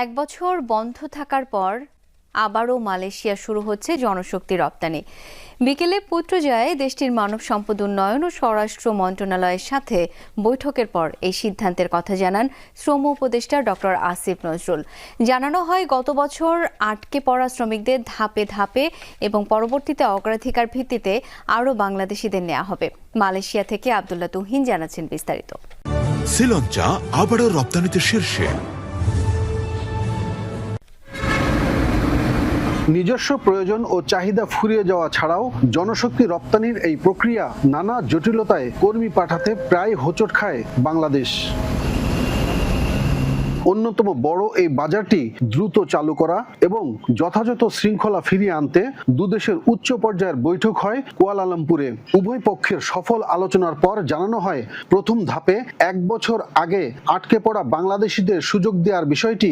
এক বছর বন্ধ থাকার পর আবারও মালয়েশিয়া শুরু হচ্ছে জনশক্তি রপ্তানি। বিকেলে পুত্রজয়ে দেশটির মানব সম্পদ উন্নয়ন ও স্বরাষ্ট্র মন্ত্রণালয়ের সাথে বৈঠকের পর এই সিদ্ধান্তের কথা জানান শ্রম উপদেষ্টা ডক্টর আসিফ নজরুল। জানানো হয়, গত বছর আটকে পড়া শ্রমিকদের ধাপে ধাপে এবং পরবর্তীতে অগ্রাধিকার ভিত্তিতে আরও বাংলাদেশিদের নেওয়া হবে। মালয়েশিয়া থেকে আবদুল্লাহ তুহিন জানাচ্ছেন বিস্তারিত। শ্রীলঞ্চা আবারও রপ্তানিতে শীর্ষে। নিজস্ব প্রয়োজন ও চাহিদা ফুরিয়ে যাওয়া ছাড়াও জনশক্তি রপ্তানির এই প্রক্রিয়া নানা জটিলতায় কর্মী পাঠাতে প্রায় হোঁচট খায় বাংলাদেশ। অন্যতম বড় এই বাজারটি দ্রুত চালু করা এবং যথাযথ শৃঙ্খলা ফিরিয়ে আনতে দুদেশের উচ্চ পর্যায়ের বৈঠক হয় কুয়ালালামপুরে। উভয় পক্ষের সফল আলোচনার পর জানানো হয়, প্রথম ধাপে এক বছর আগে আটকে পড়া বাংলাদেশিদের সুযোগ দেওয়ার বিষয়টি